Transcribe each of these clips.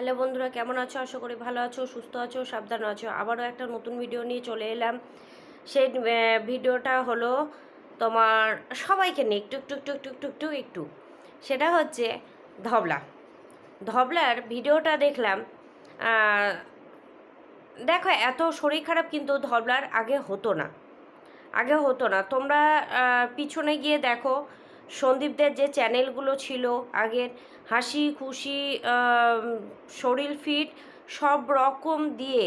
Hello বন্ধুরা, কেমন আছো? আশা করি ভালো আছো, সুস্থ আছো, সাবধান আছো। আবারও একটা নতুন ভিডিও নিয়ে চলে এলাম। সেই ভিডিওটা হলো তোমার সবাইকে নিয়ে একটু একটু একটু একটু একটু একটু। একটু সেটা হচ্ছে ধবলা। ধবলার ভিডিওটা দেখলাম দেখো, এত শরীর খারাপ কিন্তু ধবলার আগে হতো না। আগে হতো না। তোমরা পিছনে গিয়ে দেখো সন্দীপদের যে চ্যানেলগুলো ছিল, আগের হাসি খুশি শরীর ফিট, সব রকম দিয়ে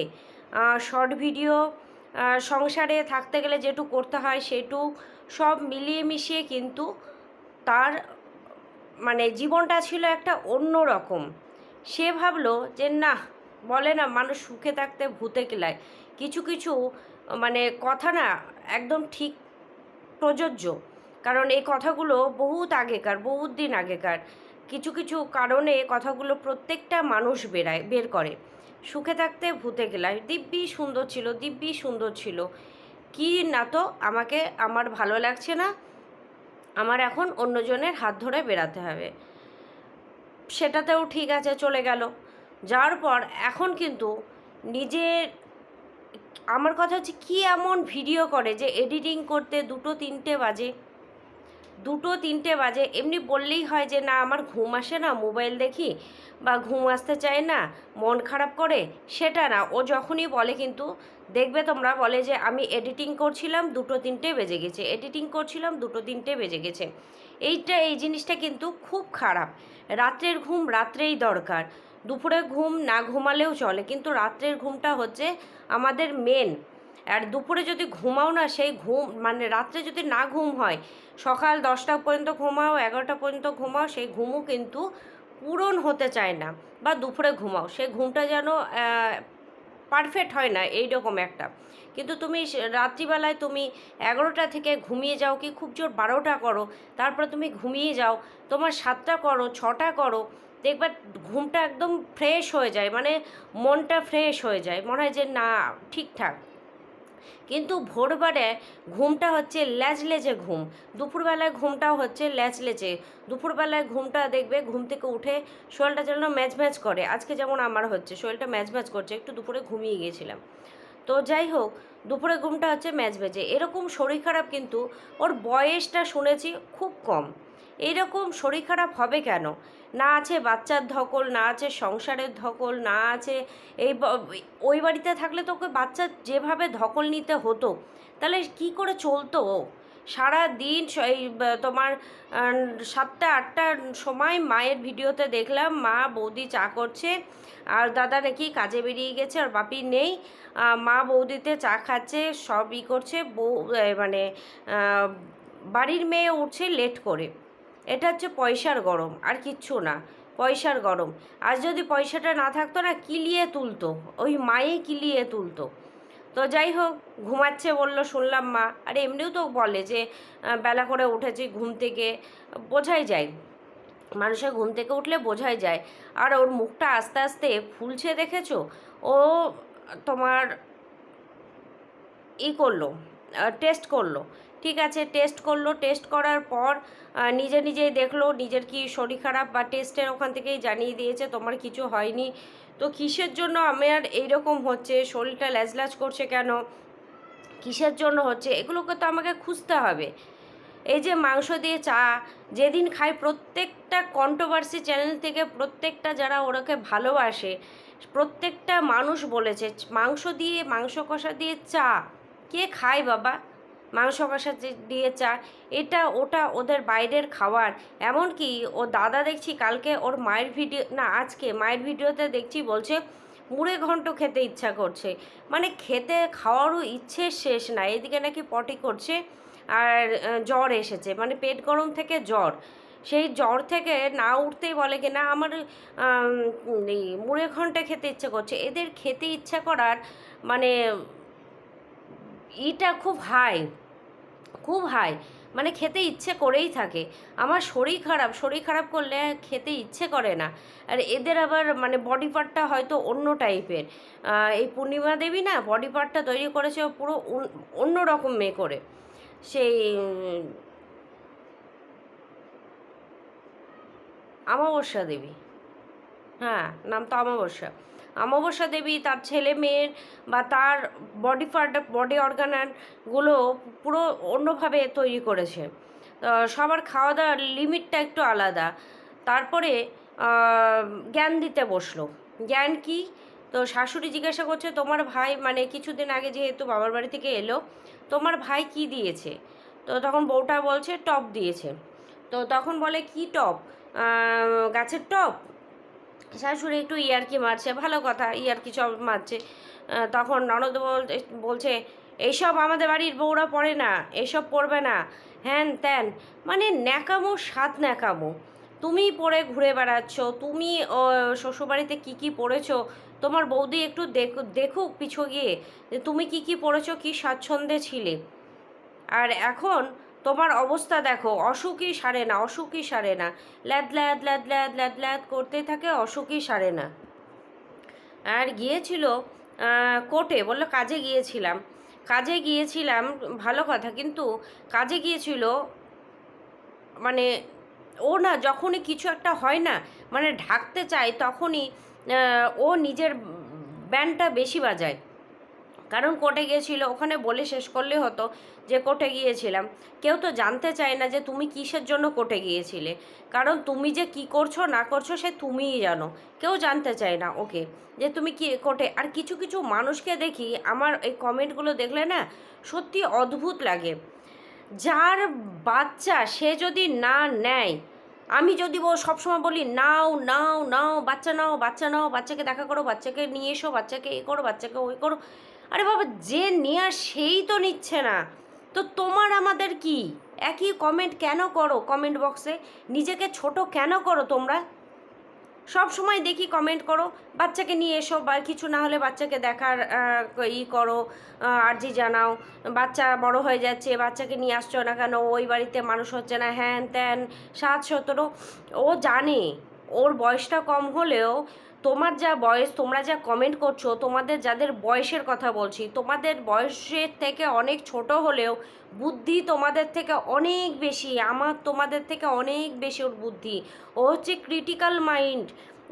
শর্ট ভিডিও সংসারে থাকতে গেলে যেটু করতে হয় সেটু সব মিলিয়ে মিশিয়ে কিন্তু তার মানে জীবনটা ছিল একটা অন্য রকম। সে ভাবলো যে, না, বলে না, মানুষ সুখে থাকতে ভূতে কিলায়। কিছু কিছু মানে কথা না একদম ঠিক প্রযোজ্য। কারণ এই কথাগুলো বহুত আগেকার, বহুত দিন আগেকার। কিছু কিছু কারণে কথাগুলো প্রত্যেকটা মানুষ বেরায়, বের করে। সুখে থাকতে ভূতে গেলায়। দিব্যি সুন্দর ছিল, দিব্যি সুন্দর ছিল। কি না তো আমাকে, আমার ভালো লাগছে না। আমার এখন অন্যজনের হাত ধরে বেরাতে হবে। সেটাতেও ঠিক আছে, চলে গেল। যাওয়ার পর এখন কিন্তু নিজের, আমার কথা হচ্ছে কি এমন ভিডিও করে যে এডিটিং করতে দুটো, তিনটে বাজে। দুটো, তিনটে বাজে। এমনি বললেই হয় যে, না, আমার ঘুম আসে না, মোবাইল দেখি বা ঘুম আসতে চায় না, মন খারাপ করে, সেটা না। ও যখনই বলে কিন্তু, দেখবে তোমরা, বলে যে, আমি এডিটিং করছিলাম, দুটো, তিনটে বেজে গেছে। এডিটিং করছিলাম, দুটো, তিনটে বেজে গেছে। এইটা, এই জিনিসটা কিন্তু খুব খারাপ। রাত্রের ঘুম রাত্রেই দরকার। দুপুরে ঘুম না ঘুমালেও চলে, কিন্তু রাত্রের ঘুমটা হচ্ছে আমাদের মেন আর দুপুরে যদি ঘুমাও না, সেই ঘুম মানে রাত্রে যদি না ঘুম হয়, সকাল দশটা পর্যন্ত ঘুমাও, এগারোটা পর্যন্ত ঘুমাও, সেই ঘুমও কিন্তু পূরণ হতে চায় না বা দুপুরে ঘুমাও। সেই ঘুমটা যেন পারফেক্ট হয় না এই রকম একটা। কিন্তু তুমি রাত্রিবেলায় তুমি এগারোটা থেকে ঘুমিয়ে যাও কি খুব জোর বারোটা করো, তারপরে তুমি ঘুমিয়ে যাও, তোমার সাতটা করো, ছটা করো, দেখবে ঘুমটা একদম ফ্রেশ হয়ে যায় মানে মনটা ফ্রেশ হয়ে যায়। মনে হয় যে না, ঠিকঠাক। কিন্তু ভোরবারে ঘুমটা হচ্ছে ল্যাজলেজে ঘুম। দুপুরবেলায় ঘুমটাও হচ্ছে ল্যাজলেজে। দুপুরবেলায় ঘুমটা দেখবে, ঘুম থেকে উঠে শরীরটা যেন ম্যাচ ম্যাচ করে। আজকে যেমন আমার হচ্ছে, শরীরটা ম্যাচ ম্যাচ করছে, একটু দুপুরে ঘুমিয়ে গিয়েছিলাম। তো যাই হোক, দুপুরে ঘুমটা হচ্ছে ম্যাচ ভেজে এরকম শরীর খারাপ কিন্তু ওর বয়সটা শুনেছি খুব কম। এইরকম শরীর খারাপ হবে কেন? না আছে বাচ্চার ধকল, না আছে সংসারের ধকল, না আছে এই ওই বাড়িতে থাকলে তো ওকে বাচ্চা যেভাবে ধকল নিতে হতো, তাহলে কি করে চলতো? ও সারা দিন এই তোমার সাতটা আটটার সময় মায়ের ভিডিওতে দেখলাম, মা বৌদি চা করছে, আর দাদা নাকি কাজে বেরিয়ে গেছে আর বাপি নেই মা বৌদিতে চা খাচ্ছে, সব ই করছে, বউ মানে বাড়ির মেয়ে উঠছে লেট করে। এটা হচ্ছে পয়সার গরম, আর কিচ্ছু না, পয়সার গরম। আজ যদি পয়সাটা না থাকতো না, কিলিয়ে তুলতো, ওই মায়ে কিলিয়ে তুলতো। তো যাই হোক, ঘুমাচ্ছে বলল, শুনলাম মা। আর এমনিও তো বলে যে বেলা করে উঠেছি ঘুম থেকে। বোঝাই যায়, মানুষের ঘুম থেকে উঠলে বোঝাই যায়। আর ওর মুখটা আস্তে আস্তে ফুলছে, দেখেছ? ও তোমার ই করল টেস্ট করল। ঠিক আছে টেস্ট করল। টেস্ট করার পর নিজে নিজেই দেখল, নিজের কি শরীর খারাপ বা টেস্টের ওখান থেকেই জানিয়ে দিয়েছে, তোমার কিছু হয়নি। তো কিসের জন্য আমার এইরকম হচ্ছে, শরীরটা ল্যাজল্যাজ করছে কেন? কিসের জন্য হচ্ছে? এগুলোকে তো আমাকে খুঁজতে হবে। এই যে মাংস দিয়ে চা, যেদিন খাই প্রত্যেকটা কন্ট্রোভার্সি চ্যানেল থেকে প্রত্যেকটা যারা ওরাকে ভালোবাসে, প্রত্যেকটা মানুষ বলেছে, মাংস দিয়ে, মাংস কষা দিয়ে চা, কে খায় বাবা? মাংস কষা দিয়ে চা, এটা ওটা ওদের বাইরের খাবার। এমনকি ও দাদা দেখছি কালকে ওর মায়ের ভিডিও, না আজকে মায়ের ভিডিওতে দেখছি বলছে, মুড়ে ঘন্ট খেতে ইচ্ছা করছে। মানে খেতে খাওয়ারও ইচ্ছে শেষ না, এদিকে নাকি পটি করছে আর জ্বর এসেছে। মানে পেট গরম থেকে জ্বর। সেই জ্বর থেকে না উঠতেই বলে কি, না আমার মুড়ে ঘণ্টা খেতে ইচ্ছে করছে। এদের খেতে ইচ্ছা করার মানে ইটা খুব হাই খুব হাই মানে খেতে ইচ্ছে করেই থাকে। আমার শরীর খারাপ শরীর খারাপ করলে খেতে ইচ্ছে করে না। আর এদের আবার মানে বডি পার্টটা হয়তো অন্য টাইপের এই পূর্ণিমা দেবী না বডি পার্টটা তৈরি করেছে পুরো অন্য রকম মেয়ে করে। সেই উম, আমাবস্যা দেবী। হ্যাঁ নাম তো অমাবস্যা অমাবস্যা দেবী, তার ছেলে মেয়ের বা তার বডি পার্ট বডি অর্গানগুলো পুরো অন্যভাবে তৈরি করেছে। সবার খাওয়া দাওয়ার লিমিটটা একটু আলাদা। তারপরে জ্ঞান দিতে বসল। জ্ঞান কি? তো শাশুড়ি জিজ্ঞাসা করছে, তোমার ভাই মানে কিছুদিন আগে যেহেতু বাবার বাড়ি থেকে এলো, তোমার ভাই কি দিয়েছে? তো তখন বউটা বলছে, টপ দিয়েছে। তো তখন বলে, কি টপ? গাছের টপ? শাশুড়ি একটু ইয়ারকি মারছে, ভালো কথা, ইয়ারকি সব মারছে। তখন ননদ বল- বলছে এইসব আমাদের বাড়ির বউরা পড়ে না, এসব পড়বে না। হ্যান ত্যান মানে ন্যাকামো সাত ন্যাকামো। তুমি পরে ঘুরে বেড়াচ্ছ, তুমি শ্বশুরবাড়িতে কী কী পড়েছো, তোমার বৌদি একটু দেখু, দেখুক পিছু গিয়ে তুমি কি কি পড়েছো, কি স্বাচ্ছন্দ্যে ছিলে। আর এখন তোমার অবস্থা দেখো, অসুখই সারে না, অসুখই সারে না। ল্যাদ ল্যাদ ল্যাদ ল্যাদ ল্যাদ ল্যাদ করতে থাকে, অসুখই সারে না। আর গিয়েছিল কোর্টে, বলল কাজে গিয়েছিলাম। কাজে গিয়েছিলাম, ভালো কথা, কিন্তু কাজে গিয়েছিল মানে ও না যখনই কিছু একটা হয় না মানে ঢাকতে চায়, তখনই ও নিজের ব্যান্ডটা বেশি বাজায়। কারণ কোর্টে গিয়েছিল, ওখানে বলে শেষ করলে হতো যে কোর্টে গিয়েছিলাম। কেউ তো জানতে চায় না যে তুমি কিসের জন্য কোর্টে গিয়েছিলে। কারণ তুমি যে কি করছ, না করছ, সে তুমিই জানো। কেউ জানতে চায় না ওকে যে তুমি কি কোর্টে। আর কিছু কিছু মানুষকে দেখি, আমার এই কমেন্টগুলো দেখলে না সত্যি অদ্ভুত লাগে। যার বাচ্চা সে যদি না নেয়, আমি যদি ও সবসময় বলি, নাও নাও নাও, বাচ্চা নাও বাচ্চা নাও, বাচ্চাকে দেখা করো, বাচ্চাকে নিয়ে এসো, বাচ্চাকে এ করো, বাচ্চাকে ওই করো। আরে বাবা, যে নেওয়া সেই তো নিচ্ছে না। তো তোমার আমাদের কি? একই কমেন্ট কেন করো কমেন্ট বক্সে নিজেকে ছোট কেন করো তোমরা? সব সময় দেখি কমেন্ট করো, বাচ্চাকে নিয়ে এসো বা কিছু না হলে বাচ্চাকে দেখার ই করো আর্জি জানাও। বাচ্চা বড় হয়ে যাচ্ছে, বাচ্চাকে নিয়ে আসছো না কেন? ওই বাড়িতে মানুষ হচ্ছে না, হ্যান ত্যান সাত সতেরো। ও জানে, ওর বয়সটা কম হলেও তোমার যা বয়স, তোমরা যা কমেন্ট করছ, তোমাদের যাদের বয়সের কথা বলছি, তোমাদের বয়সের থেকে অনেক ছোট হলেও বুদ্ধি তোমাদের থেকে অনেক বেশি, আমার তোমাদের থেকে অনেক বেশি ওর বুদ্ধি। ও হচ্ছে ক্রিটিক্যাল মাইন্ড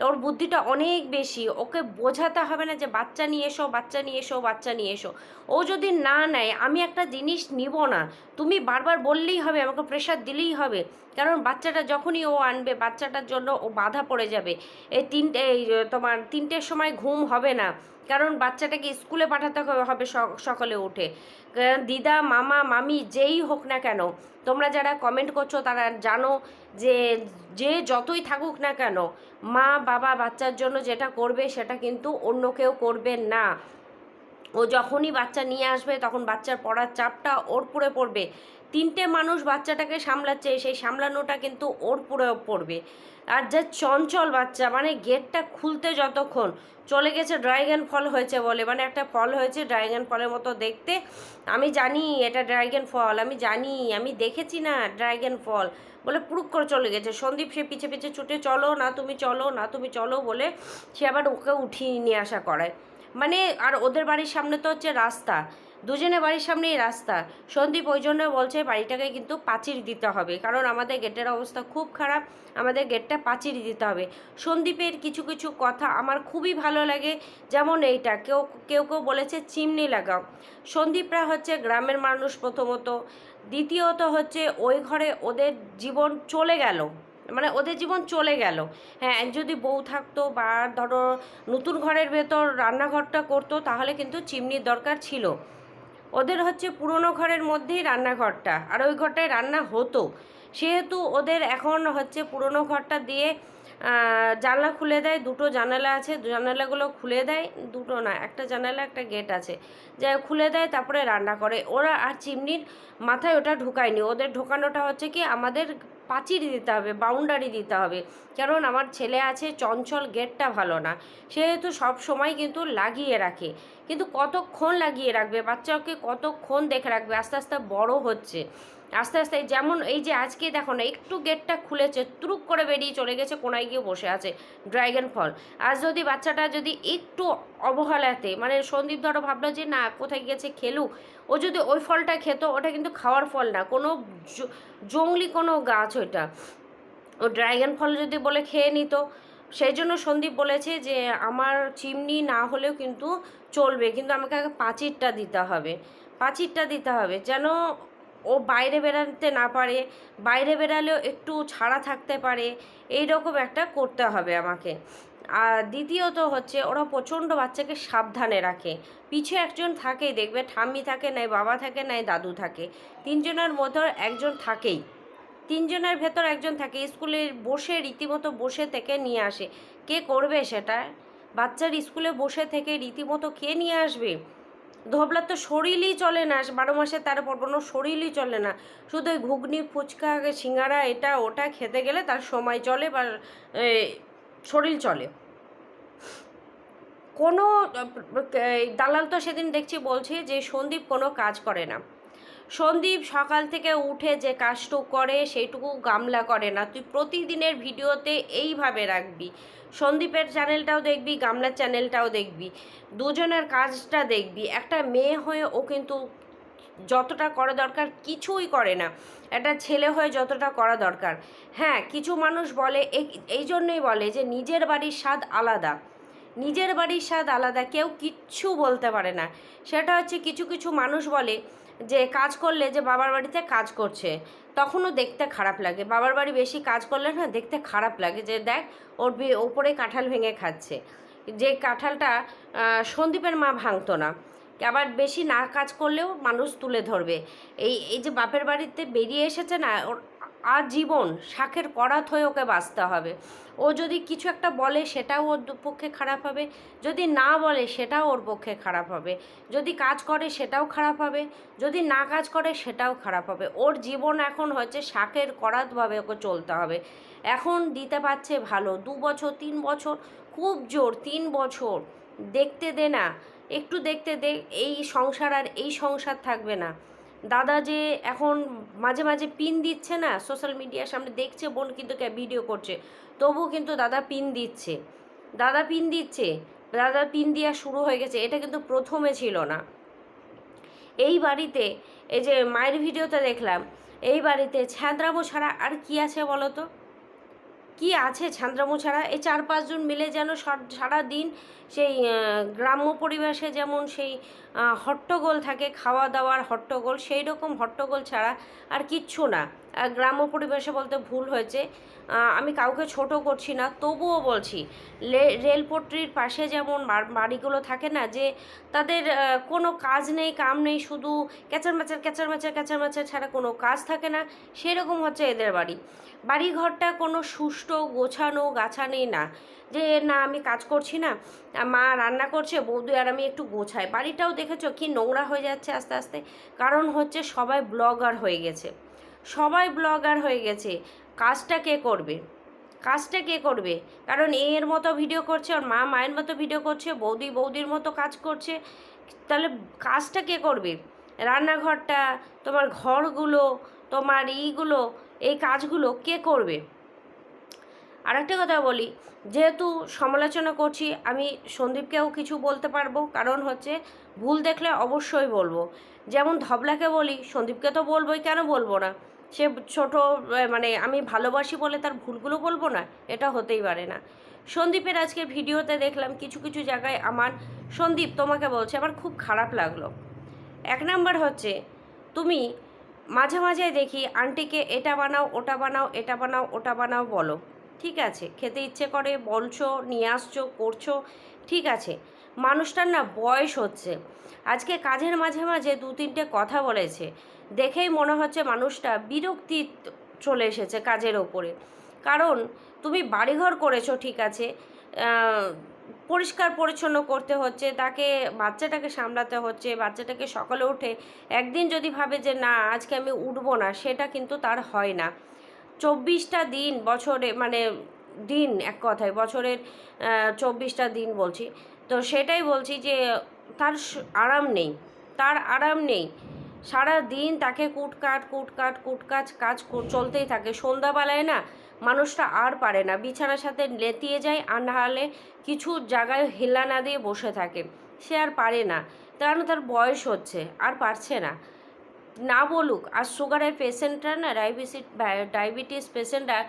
ওর বুদ্ধিটা অনেক বেশি। ওকে বোঝাতে হবে না যে, বাচ্চা নিয়ে এসো, বাচ্চা নিয়ে এসো, বাচ্চা নিয়ে এসো। ও যদি না নেয়, আমি একটা জিনিস নিব না। তুমি বারবার বললেই হবে, আমাকে প্রেশার দিলেই হবে। কারণ বাচ্চাটা যখনই ও আনবে, বাচ্চাটার জন্য ও বাধা পড়ে যাবে। এই তিনটে, এই তোমার তিনটের সময় ঘুম হবে না। কারণ বাচ্চাটাকে স্কুলে পাঠাতে হবে সকালে উঠে। দিদা, মামা, মামি যেই হোক না কেন তোমরা যারা কমেন্ট করছ তারা জানো যে যে যতই থাকুক না কেন, মা, বাবা, বাচ্চার জন্য যেটা করবে সেটা কিন্তু অন্য কেউ করবে না। ও যখনই বাচ্চা নিয়ে আসবে তখন বাচ্চার পড়ার চাপটা ওর পুরে পড়বে। তিনটে মানুষ বাচ্চাটাকে সামলাচ্ছে, সেই সামলানোটা কিন্তু ওর পুরে পড়বে। আর যে চঞ্চল বাচ্চা মানে গেটটা খুলতে যতক্ষণ, চলে গেছে ড্রাইগন ফল হয়েছে বলে মানে একটা ফল হয়েছে ড্রাইগন ফলের মতো দেখতে। আমি জানি এটা ড্রাইগন ফল, আমি জানি, আমি দেখেছি না ড্রাইগন ফল বলে পুরুক করে চলে গেছে। সন্দীপ সে পিছে পিছে ছুটে, চলো না তুমি চলো, না তুমি চলো বলে সে আবার ওকে উঠিয়ে নিয়ে আসা করায়। মানে আর ওদের বাড়ির সামনে তো হচ্ছে রাস্তা। দুজনে বাড়ির সামনেই রাস্তা। সন্দীপ ওই জন্য বলছে, বাড়িটাকে কিন্তু পাঁচির দিতে হবে, কারণ আমাদের গেটের অবস্থা খুব খারাপ, আমাদের গেটটা পাঁচির দিতে হবে। সন্দীপের কিছু কিছু কথা আমার খুবই ভালো লাগে, যেমন এইটা, কেউ কেউ কেউ বলেছে, চিমনি লাগাও। সন্দীপরা হচ্ছে গ্রামের মানুষ প্রথমত। দ্বিতীয়ত হচ্ছে, ওই ঘরে ওদের জীবন চলে গেল মানে ওদের জীবন চলে গেল। হ্যাঁ যদি বউ থাকতো বা ধরো নতুন ঘরের ভেতর রান্নাঘরটা করতো, তাহলে কিন্তু চিমনির দরকার ছিল। ওদের হচ্ছে পুরনো ঘরের মধ্যেই রান্নাঘরটা। আর ওই ঘরটায় রান্না হতো। সেহেতু ওদের এখন হচ্ছে পুরনো ঘরটা দিয়ে জানলা খুলে দেয়, দুটো জানালা আছে, জানালাগুলো খুলে দেয়, দুটো না, একটা জানালা, একটা গেট আছে। যা খুলে দেয়, তারপরে রান্না করে। ওরা আর চিমনির মাথায় ওটা ঢুকায়নি। ওদের ঢোকানোটা হচ্ছে কি, আমাদের পাঁচির দিতে হবে বাউন্ডারি দিতে হবে। কারণ আমার ছেলে আছে, চঞ্চল গেটটা ভালো না। সেহেতু সব সময় কিন্তু লাগিয়ে রাখে। কিন্তু কতক্ষণ লাগিয়ে রাখবে? বাচ্চাকে কতক্ষণ দেখে রাখবে? আস্তে আস্তে বড় হচ্ছে। আস্তে আস্তে যেমন এই যে আজকে দেখো না, একটু গেটটা খুলেছে, তুরুক করে বেরিয়ে চলে গেছে, কোনায় গিয়ে বসে আছে ড্রাগন ফল আজ যদি বাচ্চাটা যদি একটু অবহেলাতে মানে সন্দীপ ধরো ভাবলো যে না, কোথায় গেছে খেলুক, ও যদি ওই ফলটা খেত, ওটা কিন্তু খাওয়ার ফল না, কোনো জ- জংলি কোনো গাছ ওইটা। ও ড্রাগন ফল যদি বলে খেয়ে নিত, সেই জন্য সন্দীপ বলেছে যে আমার চিমনি না হলেও কিন্তু চলবে, কিন্তু আমাকে আগে পাঁচিরটা দিতে হবে, পাঁচিরটা দিতে হবে, যেন ও বাইরে বেরাতে না পারে, বাইরে বেরালেও একটু ছাড়া থাকতে পারে এই রকম একটা করতে হবে আমাকে। আর দ্বিতীয়ত হচ্ছে ওরা প্রচণ্ড বাচ্চাকে সাবধানে রাখে। পিছে একজন থাকেই দেখবে ঠাম্মি থাকে, নাই বাবা থাকে, নাই দাদু থাকে। তিনজনের মধ্যে একজন থাকেই। তিনজনের ভেতর একজন থাকে, স্কুলে বসে রীতিমতো বসে থেকে নিয়ে আসে। কে করবে সেটা? বাচ্চার স্কুলে বসে থেকে রীতিমতো কে নিয়ে আসবে? ধবলার তো শরীরই চলে না, বারো মাসে তেরো পর্বণ শরীরই চলে না। শুধু ওই ঘুগনি, ফুচকা, সিঙ্গারা, এটা, ওটা খেতে গেলে তার সময় চলে বা শরীর চলে। কোনো দালাল তো সেদিন দেখছি বলছে যে সন্দীপ কোনো কাজ করে না। সন্দীপ সকাল থেকে উঠে যে কাজটুকু করে, সেইটুকু গামলা করে না। তুই প্রতিদিনের ভিডিওতে এইভাবে রাখবি। সন্দীপের চ্যানেলটাও দেখবি, গামলার চ্যানেলটাও দেখবি। দুজনের কাজটা দেখবি। একটা মেয়ে হয়ে ও কিন্তু যতটা করা দরকার কিছুই করে না। একটা ছেলে হয়ে যতটা করা দরকার। হ্যাঁ কিছু মানুষ বলে, এই জন্যই বলে যে নিজের বাড়ির স্বাদ আলাদা। নিজের বাড়ির স্বাদ আলাদা, কেউ কিচ্ছু বলতে পারে না। সেটা হচ্ছে কিছু কিছু মানুষ বলে যে কাজ করলে যে বাবার বাড়িতে কাজ করছে, তখনও দেখতে খারাপ লাগে। বাবার বাড়ি বেশি কাজ করলে না দেখতে খারাপ লাগে যে দেখ, ওর ওপরে কাঁঠাল ভেঙে খাচ্ছে। যে কাঁঠালটা সন্দীপের মা ভাঙতো না। আবার বেশি না কাজ করলেও মানুষ তুলে ধরবে। এই এই যে বাপের বাড়িতে বেরিয়ে এসেছে না, ওর আজীবন শাকের করাত হয়ে ওকে বাঁচতে হবে। ও যদি কিছু একটা বলে, সেটাও ওর পক্ষে খারাপ হবে। যদি না বলে, সেটাও ওর পক্ষে খারাপ হবে। যদি কাজ করে, সেটাও খারাপ হবে। যদি না কাজ করে, সেটাও খারাপ হবে। ওর জীবন এখন হচ্ছে শাকের করাতভাবে ওকে চলতে হবে। এখন দিতে পারছে ভালো। দু বছর, তিন বছর, খুব জোর, তিন বছর। দেখতে দে না। একটু দেখতে দে। এই সংসার আর এই সংসার থাকবে না। দাদা যে এখন মাঝে মাঝে পিন দিচ্ছে না সোশ্যাল মিডিয়ার সামনে দেখছে, বোন কিন্তু ভিডিও করছে। তবুও কিন্তু দাদা পিন দিচ্ছে। দাদা পিন দিচ্ছে, দাদা পিন দেওয়া শুরু হয়ে গেছে, এটা কিন্তু প্রথমে ছিল না। এই বাড়িতে, এই যে মায়ের ভিডিওতে দেখলাম, এই বাড়িতে ছ্যাঁদরামো ছাড়া আর কি আছে বলো তো কি আছে ছান্দ্রামু ছাড়া? এই চার পাঁচজন মিলে যেন সর- দিন সেই গ্রাম্য পরিবেশে যেমন সেই হট্টগোল থাকে খাওয়া দাওয়ার হট্টগোল, সেই রকম হট্টগোল ছাড়া আর কিচ্ছু না। গ্রাম্য পরিবেশে বলতে ভুল হয়েছে। আমি কাউকে ছোট করছি না, তবুও বলছি, লে- রেলপট্রির পাশে যেমন বাড়িগুলো থাকে না, যে তাদের কোনো কাজ নেই, কাম নেই, শুধু ক্যাচার ম্যাচার ক্যাচার ম্যাচার ক্যাচার ম্যাচার ছাড়া কোনো কাজ থাকে না, সেরকম হচ্ছে এদের বাড়ি। বাড়িঘরটা কোনো সুষ্ঠু, গোছানো গাছানি না, যে না, আমি কাজ করছি না মা রান্না করছে, বৌদি আর আমি একটু গোছাই। বাড়িটাও দেখেছ কি নোংরা হয়ে যাচ্ছে আস্তে আস্তে? কারণ হচ্ছে সবাই ব্লগার হয়ে গেছে। সবাই ব্লগার হয়ে গেছে। কাজটা কে করবে? কাজটা কে করবে? কারণ এর মতো ভিডিও করছে আর মা মায়ের মতো ভিডিও করছে, বৌদি বৌদির মতো কাজ করছে। তাহলে কাজটা কে করবে? রান্নাঘরটা, তোমার ঘরগুলো, তোমার ইগুলো, এই কাজগুলো কে করবে? আর একটা কথা বলি, যেহেতু সমালোচনা করছি, আমি সন্দীপকেও কিছু বলতে পারব। কারণ হচ্ছে ভুল দেখলে অবশ্যই বলব। যেমন ধবলাকে বলি, সন্দীপকে তো বলবোই, কেন বলব না? সে ছোট মানে আমি ভালোবাসি বলে তার ভুলগুলো বলব না, এটা হতেই পারে না। সন্দীপের আজকে ভিডিওতে দেখলাম কিছু কিছু জায়গায় আমার, সন্দীপ তোমাকে বলছে, আমার খুব খারাপ লাগল। এক নাম্বার হচ্ছে, তুমি মাঝে মাঝে দেখি, আন্টিকে এটা বানাও, ওটা বানাও, এটা বানাও, ওটা বানাও বলো। ঠিক আছে, খেতে ইচ্ছে করে, বলছো, নিয়ে আসছো, করছ, ঠিক আছে। মানুষটার না বয়স হচ্ছে। আজকে কাজের মাঝে মাঝে দু তিনটে কথা বলেছে। দেখেই মনে হচ্ছে মানুষটা বিরক্তি চলে এসেছে কাজের ওপরে। কারণ তুমি বাড়িঘর করেছ, ঠিক আছে। পরিষ্কার পরিচ্ছন্ন করতে হচ্ছে, তাকে বাচ্চাটাকে সামলাতে হচ্ছে, বাচ্চাটাকে সকালে উঠে একদিন যদি ভাবে যে না, আজকে আমি উঠবো না, সেটা কিন্তু তার হয় না। চব্বিশটা দিন বছরে মানে দিন এক কথায়, বছরের চব্বিশটা দিন বলছি। তো সেটাই বলছি যে তার আরাম নেই, তার আরাম নেই। সারা দিন তাকে কুটকাট কুটকাট কুটকাট কাজ চলতেই থাকে। সন্ধ্যাবেলায় না মানুষটা আর পারে না, বিছানার সাথে লেতিয়ে যায়, আর নাহলে কিছু জায়গায় হেলা না দিয়ে বসে থাকে। সে আর পারে না। কারণ তার বয়স হচ্ছে? আর পারছে না। না বলুক, আর সুগারের পেশেন্টরা না ডায়াবেটিস ডায়াবেটিস পেশেন্টরা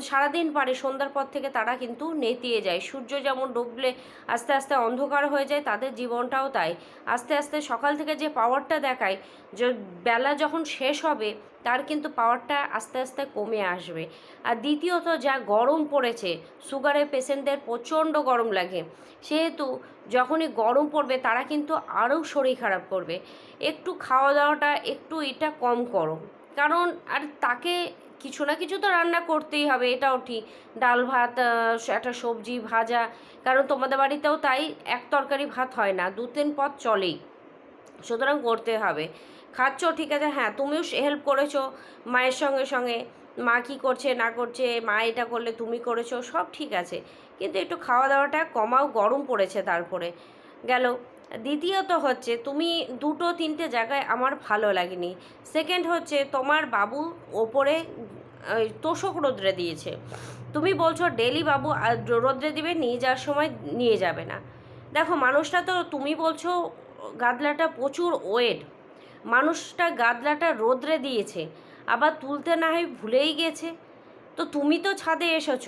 সারাদিন পারে, সন্ধ্যার পর থেকে তারা কিন্তু নেতিয়ে যায়। সূর্য যেমন ডুবলে আস্তে আস্তে অন্ধকার হয়ে যায়, তাদের জীবনটাও তাই। আস্তে আস্তে সকাল থেকে যে পাওয়ারটা দেখায়, যে বেলা যখন শেষ হবে, তার কিন্তু পাওয়ারটা আস্তে আস্তে কমে আসবে। আর দ্বিতীয়ত, যা গরম পড়েছে সুগারের পেশেন্টদের প্রচণ্ড গরম লাগে। সেহেতু যখনই গরম পড়বে, তারা কিন্তু আরও শরীর খারাপ করবে। একটু খাওয়া দাওয়াটা, একটু এটা কম করো। কারণ, আর তাকে কিছু না কিছু তো রান্না করতেই হবে, এটাও ঠিক। ডাল ভাত একটা সবজি ভাজা, কারণ তোমাদের বাড়িতেও তাই এক তরকারি ভাত হয় না, দু তিন পথ চলেই। সুতরাং করতে হবে। খাচ্ছ, ঠিক আছে হ্যাঁ তুমিও হেল্প করেছ, মায়ের সঙ্গে সঙ্গে। মা কী করছে, না করছে, মা এটা করলে তুমি করেছ, সব ঠিক আছে। কিন্তু একটু খাওয়া দাওয়াটা কমাও, গরম পড়েছে তারপরে। গেল। দ্বিতীয়ত হচ্ছে তুমি দুটো তিনটে জায়গায় আমার ভালো লাগেনি। সেকেন্ড হচ্ছে তোমার বাবু ওপরে তোষক রোদ্রে দিয়েছে। তুমি বলছো, ডেলি বাবু রোদ্রে দিবে, নিয়ে যাওয়ার সময় নিয়ে যাবে না। দেখো, মানুষটা তো, তুমি বলছো, গাদলাটা প্রচুর ওয়েট। মানুষটা গাদলাটা রোদ্রে দিয়েছে, আবার তুলতে না হয় ভুলেই গেছে। তো তুমি তো ছাদে এসেছ,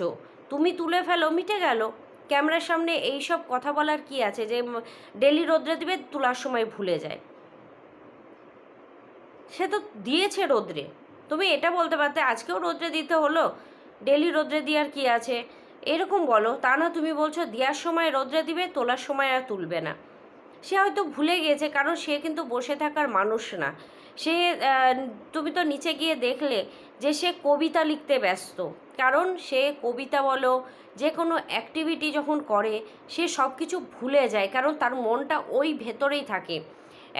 তুমি তুলে ফেলো, মিটে গেল। ক্যামেরার সামনে এই সব কথা বলার কি আছে? যে ডেলি রোদ্রে দিবে, তোলার সময় ভুলে যায়। সে তো দিয়েছে রোদ্রে। তুমি এটা বলতে পারতে, আজকেও রোদ্রে দিতে হলো। ডেলি রোদ্রে দেওয়ার কি আছে? এরকম বলো। তা না, তুমি বলছো দেওয়ার সময় রোদ্রে দিবে, তোলার সময় আর তুলবে না। সে হয়তো ভুলে গিয়েছে, কারণ সে কিন্তু বসে থাকার মানুষ না। সে তুমি তো নিচে গিয়ে দেখলে যে, সে কবিতা লিখতে ব্যস্ত। কারণ সে কবিতা বলো, যে কোনো অ্যাক্টিভিটি যখন করে, সে সব কিছু ভুলে যায়, কারণ তার মনটা ওই ভেতরেই থাকে।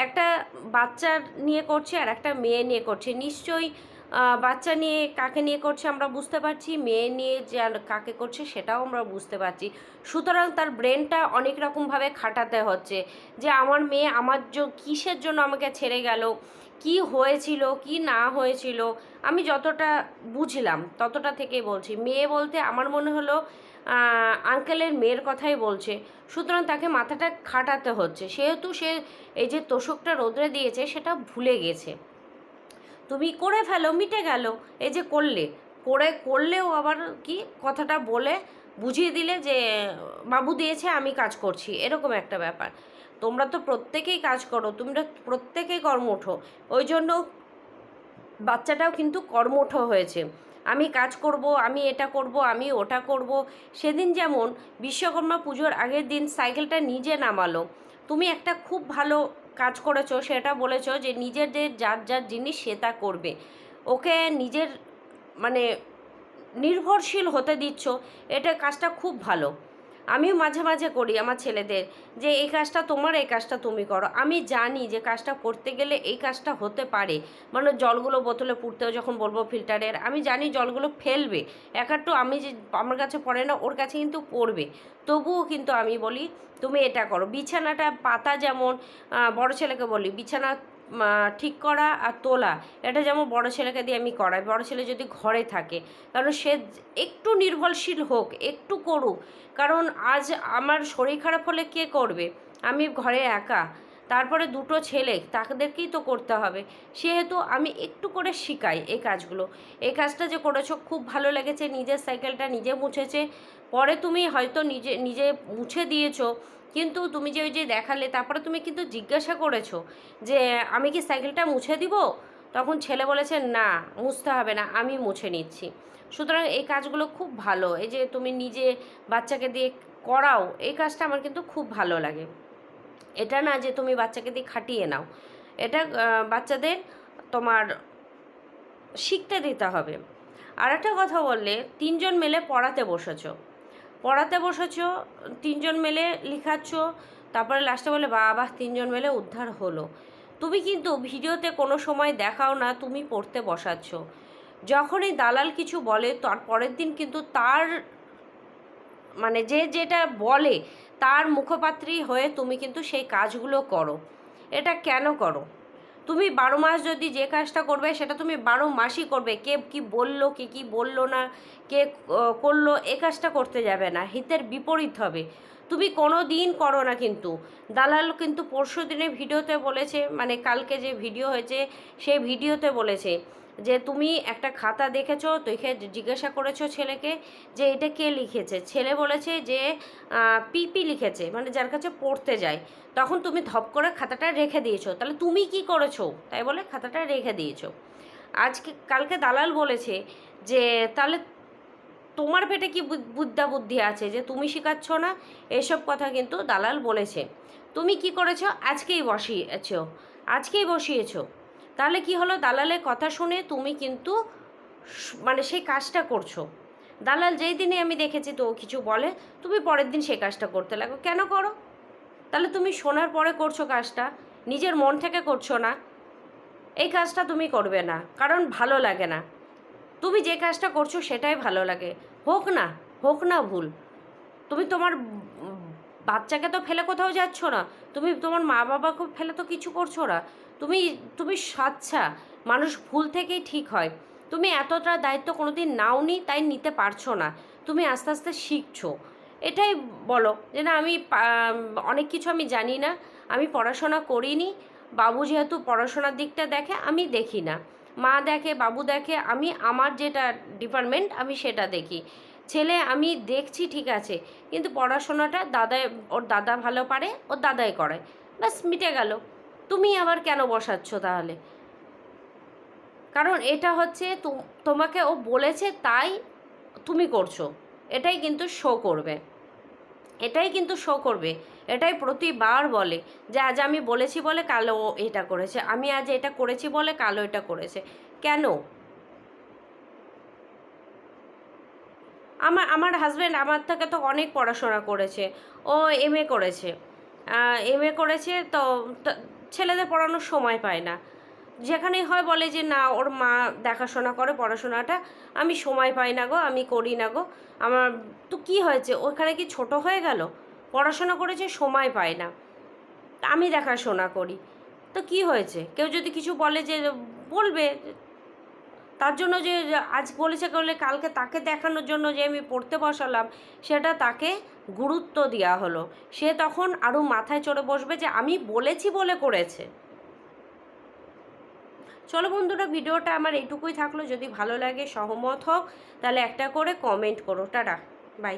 একটা বাচ্চা নিয়ে করছে আর একটা মেয়ে নিয়ে করছে। নিশ্চয়ই বাচ্চা নিয়ে কাকে নিয়ে করছে আমরা বুঝতে পারছি, মেয়ে নিয়ে যে কাকে করছে সেটাও আমরা বুঝতে পারছি। সুতরাং তার ব্রেনটা অনেক রকমভাবে খাটাতে হচ্ছে যে, আমার মেয়ে আমার কিসের জন্য আমাকে ছেড়ে গেল? কি হয়েছিল, কি না হয়েছিল, আমি যতটা বুঝলাম ততটা থেকেই বলছি। মেয়ে বলতে আমার মনে হলো আঙ্কেলের মেয়ের কথাই বলছে। সুতরাং তাকে মাথাটা খাটাতে হচ্ছে। সেহেতু সে এই যে তোষকটা রোদ্রে দিয়েছে, সেটা ভুলে গেছে। তুমি করে ফেলো, মিটে গেল, এই যে করলে। করে, করলেও আবার কি কথাটা বলে, বুঝিয়ে দিলে যে, বাবু দিয়েছে, আমি কাজ করছি। এরকম একটা ব্যাপার। তোমরা তো প্রত্যেকেই কাজ করো, তোমরা প্রত্যেকেই কর্মঠ ওই জন্য বাচ্চাটাও কিন্তু কর্মঠ হয়েছে। আমি কাজ করব, আমি এটা করব, আমি ওটা করব। সেদিন যেমন বিশ্বকর্মা পুজোর আগের দিন সাইকেলটা নিজে নামালো। তুমি একটা খুব ভালো কাজ করেছ, সেটা বলেছ যে নিজেদের যার যার জিনিস সে তা করবে। ওকে নিজের মানে নির্ভরশীল হতে দিচ্ছ, এটা কাজটা খুব ভালো। আমিও মাঝে মাঝে করি আমার ছেলেদের যে, এই কাজটা তোমার, এই কাজটা তুমি করো। আমি জানি যে, কাজটা করতে গেলে এই কাজটা হতে পারে। মানে জলগুলো বোতলে পুড়তেও যখন বলব ফিল্টারের, আমি জানি জলগুলো ফেলবে। এক একটু আমি যে, আমার কাছে পড়ে না, ওর কাছে কিন্তু পড়বে। তবুও কিন্তু আমি বলি, তুমি এটা করো। বিছানাটা পাতা যেমন বড় ছেলেকে বলি, বিছানা ঠিক করা আর তোলা, এটা যেমন বড় ছেলেকে দিয়ে আমি করাই, বড় ছেলে যদি ঘরে থাকে কারণ সে একটু নির্ভরশীল হোক, একটু করুক। কারণ আজ আমার শরীর খারাপ হলে কে করবে? আমি ঘরে একা, তারপরে দুটো ছেলে, তাদেরকেই তো করতে হবে। সেহেতু আমি একটু করে শিখাই এই কাজগুলো। এই কাজটা যে করেছ, খুব ভালো লেগেছে, নিজের সাইকেলটা নিজে মুছেছে। পরে তুমি হয়তো নিজে নিজে মুছে দিয়েছ কিন্তু তুমি যে ওই যে দেখালে, তারপরে তুমি কিন্তু জিজ্ঞাসা করেছ যে, আমি কি সাইকেলটা মুছে দিব? তখন ছেলে বলেছে, না, মুছতে হবে না, আমি মুছে নিচ্ছি। সুতরাং এই কাজগুলো খুব ভালো। এই যে তুমি নিজে বাচ্চাকে দিয়ে করাও, এই কাজটা আমার কিন্তু খুব ভালো লাগে। এটা না যে তুমি বাচ্চাকে দিয়ে খাটিয়ে নাও। এটা বাচ্চাদের তোমার শিখতে দিতে হবে। আর একটা কথা বললে, তিনজন মিলে পড়াতে বসেছো। পড়াতে বসেছো, তিনজন মেলে লিখাচ্ছ, তারপরে লাস্টে বলে বাবা, তিনজন মেলে উদ্ধার হলো। তুমি কিন্তু ভিডিওতে কোনো সময় দেখাও না, তুমি পড়তে বসাচ্ছ। যখনই দালাল কিছু বলে, তার পরের দিন কিন্তু তার মানে যে যেটা বলে, তার মুখপাত্রী হয়ে তুমি কিন্তু সেই কাজগুলো করো। এটা কেন করো? তুমি বারো মাস যদি যে কাজটা করবে, সেটা তুমি বারো মাসই করবে। কে কি বলল, কে কি বলল না, কে করল, এ কাজটা করতে যাবে না। হিতের বিপরীত হবে। তুমি কোনো দিন করো না কিন্তু। দালাল কিন্তু পরশু দিনে ভিডিওতে বলেছে মানে কালকে যে ভিডিও হয়েছে, সেই ভিডিওতে বলেছে। যে তুমি একটা খাতা দেখেছ, দেখে জিজ্ঞাসা করেছ ছেলেকে যে এটা কে লিখেছে? ছেলে বলেছে যে পিপি লিখেছে মানে যার কাছে পড়তে যায়। তখন তুমি ধপ করে খাতাটা রেখে দিয়েছ। তাহলে তুমি কি করেছ? তাই বলে খাতাটা রেখে দিয়েছ। আজকে, কালকে দালাল বলেছে যে, তাহলে তোমার পেটে কি বুদ- বুদ্ধা বুদ্ধি আছে যে তুমি শেখাচ্ছ না? এসব কথা কিন্তু দালাল বলেছে। তুমি কি করেছ? আজকেই বসিয়েছো। আজকেই বসিয়েছো। তাহলে কি হলো? দালালের কথা শুনে তুমি কিন্তু মানে সেই কাজটা করছ। দালাল যেই দিনে আমি দেখেছি তো কিছু বলে, তুমি পরের দিন সেই কাজটা করতে লাগো। কেন করো? তাহলে তুমি শোনার পরে করছ কাজটা, নিজের মন থেকে করছ না। এই কাজটা তুমি করবে না, কারণ ভালো লাগে না। তুমি যে কাজটা করছ সেটাই ভালো লাগে। হোক না হোক না ভুল। তুমি তোমার বাচ্চাকে তো ফেলে কোথাও যাচ্ছ না। তুমি তোমার মা বাবাকে ফেলে তো কিছু করছ না। তুমি তুমি সাচ্ছা, মানুষ ভুল থেকেই ঠিক হয়। তুমি এতটা দায়িত্ব কোনোদিন নাওনি, তাই নিতে পারছ না। তুমি আস্তে আস্তে শিখছো। এটাই বলো যে না, আমি অনেক কিছু আমি জানি না, আমি পড়াশোনা করিনি, বাবু যেহেতু পড়াশোনার দিকটা দেখে, আমি দেখি না। মা দেখে, বাবু দেখে, আমি আমার যেটা ডিপার্টমেন্ট আমি সেটা দেখি। ছেলে আমি দেখছি ঠিক আছে, কিন্তু পড়াশোনাটা দাদাই, ওর দাদা ভালো পারে, ওর দাদাই করে। ব্যাস, মিটে গেল। তুমি আবার কেন বসাচ্ছ তাহলে? কারণ এটা হচ্ছে তোমাকে ও বলেছে তাই তুমি করছ। এটাই কিন্তু শো করবে। এটাই কিন্তু শো করবে। এটাই প্রতিবার বলে যে আজ আমি বলেছি বলে কালো এটা করেছে। আমি আজ এটা করেছি বলে কালো এটা করেছে। কেন? আমার আমার হাজব্যান্ড আমার থেকে তো অনেক পড়াশোনা করেছে। ও এম এ করেছে। এম এ করেছে তা- ছেলেদের পড়ানোর সময় পায় না। যেখানেই হয় বলে যে, না, ওর মা দেখাশোনা করে পড়াশোনাটা, আমি সময় পাই না গো, আমি করি না গো। আমার, তো কি হয়েছে? ওখানে কি ছোট হয়ে গেল? পড়াশোনা করেছে, সময় পায় না। আমি দেখাশোনা করি। তো কি হয়েছে? কেউ যদি কিছু বলে যে, বলবে তার জন্য যে আজ বলেছে করলে কালকে তাকে দেখানোর জন্য যে আমি পড়তে বসালাম, সেটা তাকে গুরুত্ব দেওয়া হলো। সে তখন আরও মাথায় চড়ে বসবে যে আমি বলেছি বলে করেছে। চলো বন্ধুরা, ভিডিওটা আমার এইটুকুই থাকল। যদি ভালো লাগে, সহমত হোক, তাহলে একটা করে কমেন্ট করো। Tata bye